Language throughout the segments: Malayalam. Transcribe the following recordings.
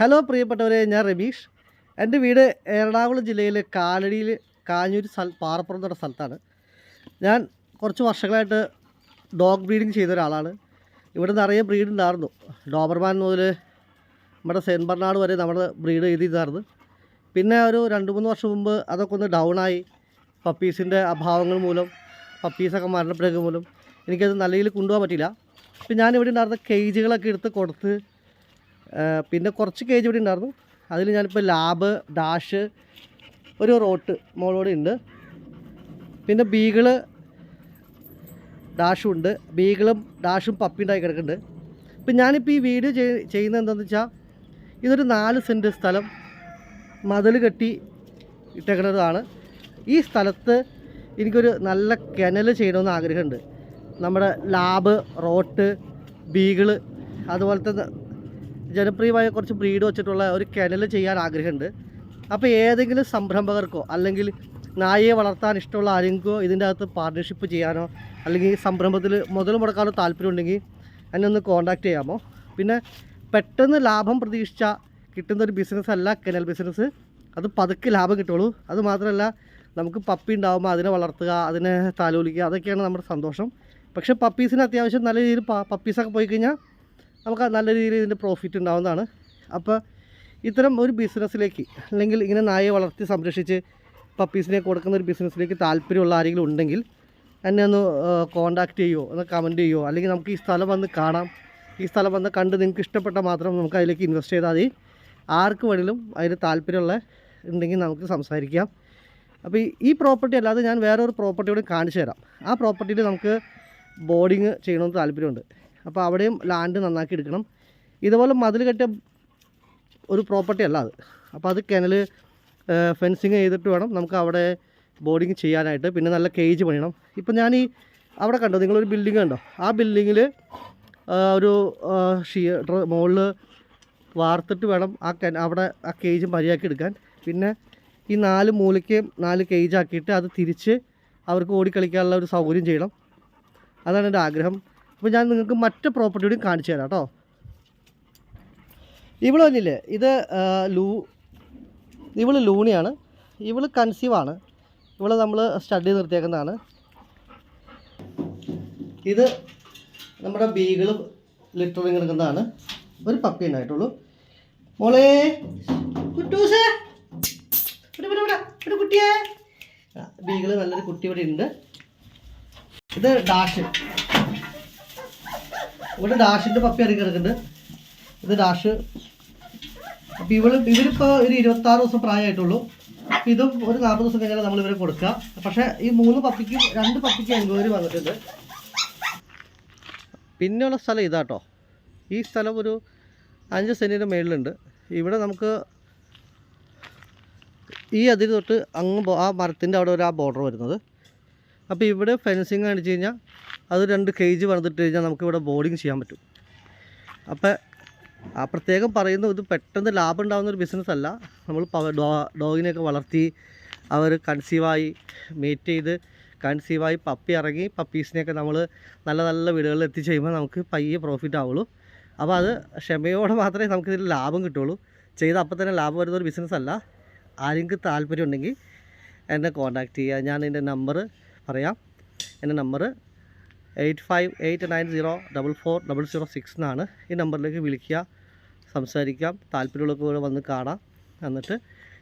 ഹലോ പ്രിയപ്പെട്ടവരെ ഞാൻ രമീഷ് എന്റെ വീട് എറണാകുളം ജില്ലയിലെ കാലടിയിൽ കാഞ്ഞൂർ സ്ഥല പാറപ്പുറം എന്ന് സ്ഥലത്താണ്. ഞാൻ കുറച്ച് വർഷങ്ങളായിട്ട് ഡോഗ് ബ്രീഡിങ് ചെയ്ത ഒരാളാണ്. ഇവിടെ നിറയെ ബ്രീഡ് ഉണ്ടായിരുന്നു. ഡോബർമാൻ മുതൽ നമ്മുടെ സെൻ ബർണാട് വരെ നമ്മൾ ബ്രീഡ് ചെയ്തിരുന്നായിരുന്നു. പിന്നെ ഒരു രണ്ട് മൂന്ന് വർഷം മുമ്പ് അതൊക്കെ ഒന്ന് ഡൗണായി പപ്പീസിന്റെ അഭാവങ്ങൾ മൂലം പപ്പീസൊക്കെ മരണപ്പെടുക മൂലം എനിക്കത് നല്ല രീതിയിൽ കൊണ്ടുപോകാൻ പറ്റില്ല അപ്പം ഞാനിവിടെ ഉണ്ടായിരുന്ന കേജുകളൊക്കെ എടുത്ത് കൊടുത്ത് പിന്നെ കുറച്ച് കേജ് ഇവിടെ ഉണ്ടായിരുന്നു. അതിൽ ഞാനിപ്പോൾ ലാബ് ഡാഷ് ഒരു റോട്ട് മോളോടെ ഉണ്ട്. പിന്നെ ബീഗിൾ ഡാഷും ഉണ്ട്. ബീഗിളും ഡാഷും പപ്പി ഉണ്ടായി കിടക്കുന്നുണ്ട്. ഇപ്പം ഞാനിപ്പോൾ ഈ വീഡിയോ ചെയ്- ചെയ്യുന്നത് എന്താണെന്ന് വെച്ചാൽ ഇതൊരു നാല് സെന്റ് സ്ഥലം മതിൽ കെട്ടി ഇട്ടേക്കുന്നതാണ് ഈ സ്ഥലത്ത് എനിക്കൊരു നല്ല കിണൽ ചെയ്യണമെന്ന് ആഗ്രഹമുണ്ട്. നമ്മുടെ ലാബ് റോട്ട് ബീഗിൾ അതുപോലത്തെ ജനപ്രിയമായ കുറച്ച് ബ്രീഡ് വെച്ചിട്ടുള്ള ഒരു കിണൽ ചെയ്യാൻ ആഗ്രഹമുണ്ട്. അപ്പോൾ ഏതെങ്കിലും സംരംഭകർക്കോ അല്ലെങ്കിൽ നായയെ വളർത്താൻ ഇഷ്ടമുള്ള ആരെങ്കിലോ ഇതിന്റെ അകത്ത് പാർട്ട്ണർഷിപ്പ് ചെയ്യാനോ അല്ലെങ്കിൽ സംരംഭത്തിൽ മുതൽ മുടക്കാനോ താല്പര്യമുണ്ടെങ്കിൽ എന്നെ ഒന്ന് കോൺടാക്റ്റ് ചെയ്യാമോ? പിന്നെ പെട്ടെന്ന് ലാഭം പ്രതീക്ഷിച്ച കിട്ടുന്ന ഒരു ബിസിനസ് അല്ല കെനൽ ബിസിനസ് അത് പതുക്കെ ലാഭം കിട്ടുള്ളൂ. അത് മാത്രമല്ല നമുക്ക് പപ്പി ഉണ്ടാകുമ്പോൾ അതിനെ വളർത്തുക അതിനെ താലോലിക്കുക അതൊക്കെയാണ് നമ്മുടെ സന്തോഷം. പക്ഷേ പപ്പീസിന് അത്യാവശ്യം നല്ല രീതിയിൽ പപ്പീസൊക്കെ പോയി കഴിഞ്ഞാൽ നമുക്ക് നല്ല രീതിയിൽ ഇതിന്റെ പ്രോഫിറ്റ് ഉണ്ടാവുന്നതാണ്. അപ്പോൾ ഇത്തരം ഒരു ബിസിനസ്സിലേക്ക് അല്ലെങ്കിൽ ഇങ്ങനെ നായയെ വളർത്തി സംരക്ഷിച്ച് പപ്പീസിനെ കൊടുക്കുന്ന ഒരു ബിസിനസ്സിലേക്ക് താല്പര്യമുള്ള ആരെങ്കിലും ഉണ്ടെങ്കിൽ എന്നെ ഒന്ന് കോൺടാക്റ്റ് ചെയ്യുമോ ഒന്ന് കമന്റ് ചെയ്യുമോ അല്ലെങ്കിൽ നമുക്ക് ഈ സ്ഥലം വന്ന് കാണാം. ഈ സ്ഥലം വന്ന് കണ്ട് നിങ്ങൾക്ക് ഇഷ്ടപ്പെട്ട മാത്രം നമുക്ക് അതിലേക്ക് ഇൻവെസ്റ്റ് ചെയ്താൽ മതി. ആർക്ക് വേണമെങ്കിലും അതിന് താല്പര്യമുള്ള ഉണ്ടെങ്കിൽ നമുക്ക് സംസാരിക്കാം. അപ്പോൾ ഈ- പ്രോപ്പർട്ടി അല്ലാതെ ഞാൻ വേറൊരു പ്രോപ്പർട്ടി കൂടി കാണിച്ചു തരാം. ആ പ്രോപ്പർട്ടിയിൽ നമുക്ക് ബോർഡിങ് ചെയ്യണമെന്ന് താല്പര്യമുണ്ട്. അപ്പോൾ അവിടെയും ലാൻഡ് നന്നാക്കി എടുക്കണം. ഇതുപോലെ മതിൽ കെട്ടിയ ഒരു പ്രോപ്പർട്ടി അല്ല അത്. അപ്പോൾ അത് കിണൽ ഫെൻസിങ് ചെയ്തിട്ട് വേണം നമുക്ക് അവിടെ ബോർഡിങ് ചെയ്യാനായിട്ട്. പിന്നെ നല്ല കേജ് പണിയണം. ഇപ്പം ഞാൻ ഈ അവിടെ കണ്ടോ? നിങ്ങളൊരു ബിൽഡിംഗ് കണ്ടോ? ആ ബിൽഡിങ്ങിൽ ഒരു ഷീ മുകളിൽ വാർത്തിട്ട് വേണം ആ അവിടെ ആ കേജ് മര്യാദയ്ക്ക് എടുക്കാൻ. പിന്നെ ഈ നാല് മൂലയ്ക്ക് നാല് കേജ് ആക്കിയിട്ട് അത് തിരിച്ച് അവർക്ക് ഓടിക്കളിക്കാനുള്ള ഒരു സൗകര്യം ചെയ്യണം. അതാണ് എന്റെ ആഗ്രഹം. അപ്പോൾ ഞാൻ നിങ്ങൾക്ക് മറ്റ് പ്രോപ്പർട്ടി കൂടി കാണിച്ചു തരാം കേട്ടോ. ഇവൾ വന്നില്ലേ? ഇത് ലൂ ഇവൾ ലൂണിയാണ്. ഇവൾ കൺസീവാണ് ഇവൾ നമ്മൾ സ്റ്റഡി നിർത്തിയേക്കുന്നതാണ്. ഇത് നമ്മുടെ ബീഗിളും ലിറ്ററിങ് എടുക്കുന്നതാണ്. ഒരു പപ്പി ഉണ്ടായിട്ടുള്ളൂ. മോളെ കുട്ടിയെ. ബീഗിൾ നല്ലൊരു കുട്ടി ഇവിടെ ഉണ്ട്. ഇത് ഡാഷ്. ഇവിടെ ഡാഷിന്റെ പപ്പി ഇറങ്ങി കിടക്കുന്നുണ്ട്. ഇത് ഡാഷ്. അപ്പോൾ ഇവൾ ഇവരിപ്പോൾ ഒരു ഇരുപത്താറ് ദിവസം പ്രായമായിട്ടുള്ളൂ. അപ്പോൾ ഇതും ഒരു നാൽപ്പത് ദിവസം കഴിഞ്ഞാൽ നമ്മൾ ഇവരെ കൊടുക്കുക. പക്ഷെ ഈ മൂന്ന് പപ്പിക്ക് രണ്ട് പപ്പിക്ക് എൻക്വയറി വന്നിട്ടുണ്ട്. പിന്നെയുള്ള സ്ഥലം ഇതാട്ടോ. ഈ സ്ഥലം ഒരു അഞ്ച് സെന്റിന്റെ മേളിലുണ്ട്. ഇവിടെ നമുക്ക് ഈ അതിര് തൊട്ട് അങ്ങ് ആ മരത്തിന്റെ അവിടെ ഒരു ആ ബോർഡർ വരുന്നത്. അപ്പോൾ ഇവിടെ ഫെൻസിങ് കാണിച്ച് കഴിഞ്ഞാൽ അത് രണ്ട് കേജ് വന്നിട്ട് കഴിഞ്ഞാൽ നമുക്ക് ഇവിടെ ബോർഡിങ് ചെയ്യാൻ പറ്റും. അപ്പോൾ ആ പ്രത്യേകം പറയുന്ന ഇത് പെട്ടെന്ന് ലാഭം ഉണ്ടാകുന്ന ഒരു ബിസിനസ് അല്ല. നമ്മൾ ഡോഗിനെയൊക്കെ വളർത്തി അവർ കൺസീവായി മീറ്റ് ചെയ്ത് കൺസീവായി പപ്പി ഇറങ്ങി പപ്പീസിനെയൊക്കെ നമ്മൾ നല്ല നല്ല വീടുകളിൽ എത്തിച്ച് കഴിയുമ്പോൾ നമുക്ക് പയ്യെ പ്രോഫിറ്റ് ആവുള്ളൂ. അപ്പോൾ അത് ക്ഷമയോടെ മാത്രമേ നമുക്ക് ഇതിൽ ലാഭം കിട്ടുള്ളൂ. ചെയ്ത് അപ്പം തന്നെ ലാഭം വരുന്ന ഒരു ബിസിനസ് അല്ല. ആരെങ്കിലും താല്പര്യം ഉണ്ടെങ്കിൽ എന്നെ കോൺടാക്റ്റ് ചെയ്യുക. ഞാൻ എന്റെ നമ്പർ പറയാം. എന്റെ number eight five eight nine zero double four double zero six എന്നാണ് ഈ നമ്പറിലേക്ക് വിളിക്കുക സംസാരിക്കാം താല്പര്യമുള്ളവർക്ക് ഇവിടെ വന്ന് കാണാം. എന്നിട്ട്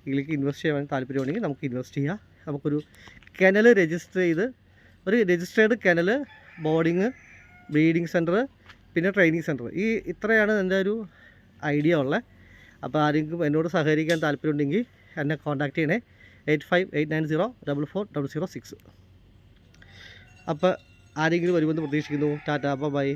ഇതിലേക്ക് ഇൻവെസ്റ്റ് ചെയ്യാൻ താല്പര്യമുണ്ടെങ്കിൽ നമുക്ക് ഇൻവെസ്റ്റ് ചെയ്യാം. നമുക്കൊരു കെനൽ രജിസ്റ്റർ ചെയ്ത് ഒരു registered kennel boarding breeding centre പിന്നെ ട്രെയിനിങ് സെന്റർ ഈ ഇത്രയാണ് എന്റെ ഒരു ഐഡിയ ഉള്ളത്. അപ്പോൾ ആരെങ്കിലും എന്നോട് സഹകരിക്കാൻ താല്പര്യമുണ്ടെങ്കിൽ എന്നെ കോൺടാക്റ്റ് ചെയ്യണേ. Eight five eight nine zero double four double zero six അപ്പോൾ ആരെങ്കിലും വരുമെന്ന് പ്രതീക്ഷിക്കുന്നു. Tata bye.